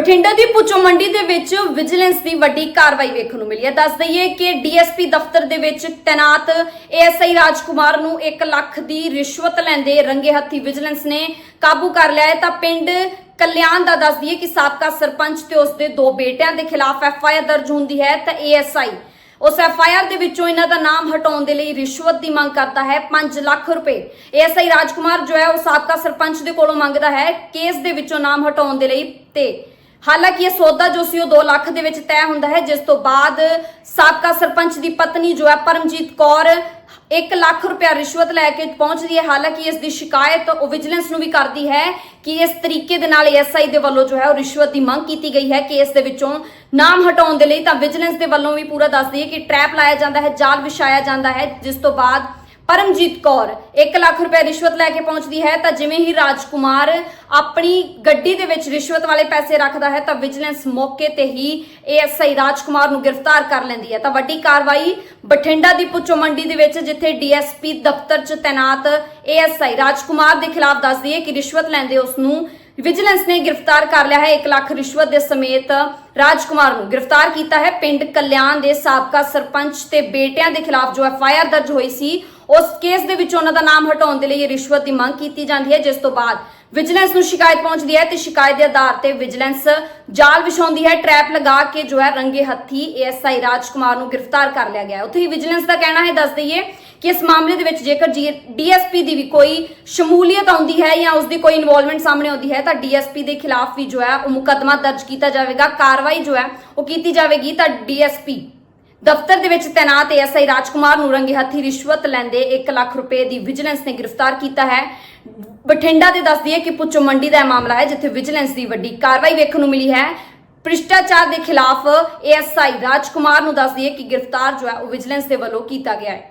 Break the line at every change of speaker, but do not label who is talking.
ਬਠਿੰਡਾ ਦੀ ਪੁੱਚੋ ਮੰਡੀ ਦੇ ਵਿੱਚ ਵਿਜੀਲੈਂਸ ਦੀ ਵੱਡੀ ਕਾਰਵਾਈ ਵੇਖਣ ਨੂੰ ਮਿਲੀ ਹੈ। ਦੱਸ ਦਈਏ ਕਿ ਡੀਐਸਪੀ ਦਫ਼ਤਰ ਦੇ ਵਿੱਚ ਤੈਨਾਤ ਏਐਸਆਈ ਰਾਜਕੁਮਾਰ ਨੂੰ 1 ਲੱਖ ਦੀ ਰਿਸ਼ਵਤ ਲੈਂਦੇ ਰੰਗੇ ਹੱਥੀ ਵਿਜੀਲੈਂਸ ਨੇ ਕਾਬੂ ਕਰ ਲਿਆ ਹੈ। ਤਾਂ ਪਿੰਡ ਕਲਿਆਣ ਦਾ ਦੱਸ ਦਈਏ ਕਿ ਸਾਬਕਾ ਸਰਪੰਚ ਤੇ ਉਸਦੇ ਦੋ ਬੇਟਿਆਂ ਦੇ ਖਿਲਾਫ ਐਫਆਈਆਰ ਦਰਜ ਹੁੰਦੀ ਹੈ। ਤਾਂ ਏਐਸਆਈ ਉਸ ਐਫਆਈਆਰ ਦੇ ਵਿੱਚੋਂ ਇਹਨਾਂ ਦਾ ਨਾਮ ਹਟਾਉਣ ਦੇ ਲਈ ਰਿਸ਼ਵਤ ਦੀ ਮੰਗ ਕਰਦਾ ਹੈ। 5 ਲੱਖ ਰੁਪਏ ਏਐਸਆਈ ਰਾਜਕੁਮਾਰ ਜੋ ਹੈ ਉਹ ਸਾਬਕਾ ਸਰਪੰਚ ਦੇ ਕੋਲੋਂ ਮੰਗਦਾ ਹੈ। ਕੇਸ ਦੇ ਵਿੱਚੋਂ ਨਾਮ ਹਟਾਉਣ ਦੇ ਲਈ ਤੇ ਹਾਲਾਂਕਿ ਇਹ ਸੌਦਾ ਜੋ ਸੀ ਉਹ 2 ਲੱਖ ਦੇ ਵਿੱਚ ਤੈਅ ਹੁੰਦਾ ਹੈ, ਜਿਸ ਤੋਂ ਬਾਅਦ ਸਾਬਕਾ ਸਰਪੰਚ ਦੀ ਪਤਨੀ ਜੋ ਹੈ ਪਰਮਜੀਤ ਕੌਰ 1 ਲੱਖ ਰੁਪਇਆ ਰਿਸ਼ਵਤ ਲੈ ਕੇ ਪਹੁੰਚਦੀ ਹੈ। ਹਾਲਾਂਕਿ ਇਸ ਦੀ ਸ਼ਿਕਾਇਤ ਉਹ ਵਿਜੀਲੈਂਸ ਨੂੰ ਵੀ ਕਰਦੀ ਹੈ ਕਿ ਇਸ ਤਰੀਕੇ ਦੇ ਨਾਲ ਐਸਆਈ ਦੇ ਵੱਲੋਂ ਜੋ ਹੈ ਉਹ ਰਿਸ਼ਵਤ ਦੀ ਮੰਗ ਕੀਤੀ ਗਈ ਹੈ ਕਿ ਇਸ ਦੇ ਵਿੱਚੋਂ। ਨਾਮ ਹਟਾਉਣ ਦੇ ਲਈ ਤਾਂ ਵਿਜੀਲੈਂਸ ਦੇ ਵੱਲੋਂ ਵੀ ਪੂਰਾ ਦੱਸਦੀ ਹੈ ਕਿ ਟ੍ਰੈਪ ਲਾਇਆ ਜਾਂਦਾ ਹੈ, ਜਾਲ ਵਿਛਾਇਆ ਜਾਂਦਾ ਹੈ, ਜਿਸ ਤੋਂ ਬਾਅਦ ਪਰਮਜੀਤ ਕੌਰ 1 ਲੱਖ ਰੁਪਏ ਰਿਸ਼ਵਤ ਲੈ ਕੇ ਪਹੁੰਚਦੀ ਹੈ, ਤਾਂ ਜਿਵੇਂ ਹੀ ਰਾਜਕੁਮਾਰ ਆਪਣੀ ਗੱਡੀ ਦੇ ਵਿੱਚ ਰਿਸ਼ਵਤ ਵਾਲੇ ਪੈਸੇ ਰੱਖਦਾ ਹੈ, ਤਾਂ ਵਿਜੀਲੈਂਸ ਮੌਕੇ ਤੇ ਹੀ ਏਐਸਆਈ ਰਾਜਕੁਮਾਰ ਨੂੰ ਗ੍ਰਿਫਤਾਰ ਕਰ ਲੈਂਦੀ ਹੈ। ਤਾਂ ਵੱਡੀ ਕਾਰਵਾਈ ਬਠਿੰਡਾ ਦੀ ਪੁੱਚੋ ਮੰਡੀ ਦੇ ਵਿੱਚ, ਜਿੱਥੇ ਡੀਐਸਪੀ ਦਫ਼ਤਰ 'ਚ ਤੈਨਾਤ ਏਐਸਆਈ ਰਾਜਕੁਮਾਰ ਦੇ ਖਿਲਾਫ ਦੱਸਦੀ ਹੈ ਕਿ ਰਿਸ਼ਵਤ ਲੈਂਦੇ ਉਸ ਨੂੰ ਵਿਜੀਲੈਂਸ ਨੇ ਗ੍ਰਿਫਤਾਰ ਕਰ ਲਿਆ ਹੈ। 1 ਲੱਖ ਰਿਸ਼ਵਤ ਦੇ ਸਮੇਤ ਰਾਜਕੁਮਾਰ ਨੂੰ ਗ੍ਰਿਫਤਾਰ ਕੀਤਾ ਹੈ। ਪਿੰਡ ਕਲਿਆਣ ਦੇ ਸਾਬਕਾ ਸਰਪੰਚ ਤੇ ਬੇਟਿਆਂ ਦੇ ਖਿਲਾਫ ਜੋ ਐਫ ਆਈ ਆਰ ਦਰਜ ਹੋਈ ਸੀ, ਉਸ ਕੇਸ ਦੇ ਵਿੱਚ ਉਹਨਾਂ ਦਾ ਨਾਮ ਹਟਾਉਣ ਦੇ ਲਈ ਇਹ ਰਿਸ਼ਵਤ ਦੀ ਮੰਗ ਕੀਤੀ ਜਾਂਦੀ ਹੈ, ਜਿਸ ਤੋਂ ਬਾਅਦ ਵਿਜੀਲੈਂਸ ਨੂੰ ਸ਼ਿਕਾਇਤ ਪਹੁੰਚਦੀ ਹੈ ਤੇ ਸ਼ਿਕਾਇਤ ਦੇ ਆਧਾਰ ਤੇ ਵਿਜੀਲੈਂਸ ਜਾਲ ਵਿਛਾਉਂਦੀ ਹੈ, ਟ੍ਰੈਪ ਲਗਾ ਕੇ ਜੋ ਹੈ ਰੰਗੇ ਹੱਥੀ ਏਐਸਆਈ ਰਾਜਕੁਮਾਰ ਨੂੰ ਗ੍ਰਿਫਤਾਰ ਕਰ ਲਿਆ ਗਿਆ ਉੱਥੇ ਹੀ ਵਿਜੀਲੈਂਸ ਦਾ ਕਹਿਣਾ ਹੈ, ਦੱਸ ਦਈਏ ਕਿ ਇਸ ਮਾਮਲੇ ਦੇ ਵਿੱਚ ਜੇਕਰ ਡੀਐਸਪੀ ਦੀ ਵੀ ਕੋਈ ਸ਼ਮੂਲੀਅਤ ਆਉਂਦੀ ਹੈ ਜਾਂ ਉਸ ਦੀ ਕੋਈ ਇਨਵੋਲਵਮੈਂਟ ਸਾਹਮਣੇ ਆਉਂਦੀ ਹੈ, ਤਾਂ ਡੀਐਸਪੀ ਦੇ ਖਿਲਾਫ ਵੀ ਜੋ ਹੈ ਉਹ ਮੁਕੱਦਮਾ ਦਰਜ ਕੀਤਾ ਜਾਵੇਗਾ। ਕਾਰਵਾਈ ਜੋ ਹੈ ਉਹ ਕੀਤੀ ਜਾਵੇਗੀ ਤਾਂ ਡੀਐਸਪੀ ਦਫ਼ਤਰ ਦੇ ਵਿੱਚ ਤੈਨਾਤ ਐਸਆਈ ਰਾਜਕੁਮਾਰ ਨੂੰ ਰੰਗੇ ਹੱਥੀ ਰਿਸ਼ਵਤ ਲੈਂਦੇ 1 ਲੱਖ ਰੁਪਏ ਦੀ ਵਿਜੀਲੈਂਸ ਨੇ ਗ੍ਰਿਫਤਾਰ ਕੀਤਾ ਹੈ। ਬਠਿੰਡਾ ਦੇ ਦੱਸਦੀ ਹੈ ਕਿ ਪੁੱਚੋ ਮੰਡੀ ਦਾ ਇਹ ਮਾਮਲਾ ਹੈ, ਜਿੱਥੇ ਵਿਜੀਲੈਂਸ ਦੀ ਵੱਡੀ ਕਾਰਵਾਈ ਵੇਖਣ ਨੂੰ ਮਿਲੀ ਹੈ। ਭ੍ਰਿਸ਼ਟਾਚਾਰ ਦੇ ਖਿਲਾਫ ਐਸਆਈ ਰਾਜਕੁਮਾਰ ਨੂੰ ਦੱਸਦੀ ਹੈ ਕਿ ਗ੍ਰਿਫਤਾਰ ਜੋ ਹੈ, ਉਹ ਵਿਜੀਲੈਂਸ ਦੇ ਵੱਲੋਂ ਕੀਤਾ ਗਿਆ ਹੈ।